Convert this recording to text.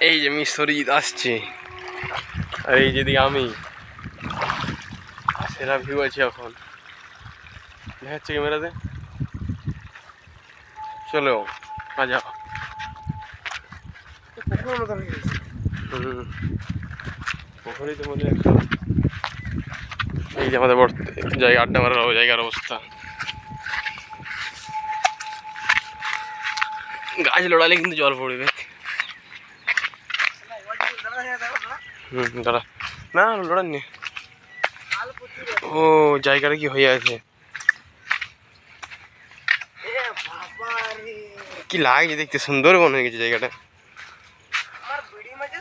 এই যে মিশরিদ আসছে। আর এই যেদিকে আমি, সেরা ভিউ আছে এখন। দেখাচ্ছে ক্যামেরাতে? চলো পুকুর গেছে হুম। পুকুরেই তো মনে একটা এই যে আমাদের জায়গা আড্ডা মারার জায়গার অবস্থা। গাছ লড়ালে কিন্তু জল পড়বে। হুম, দাঁড়া। না লড়াননি ও, জায়গাটা কি হয়ে আছে? কি লাগছে দেখতে? সুন্দর মনে হয়ে গেছে জায়গাটা। আমার বিড়ি মাঝে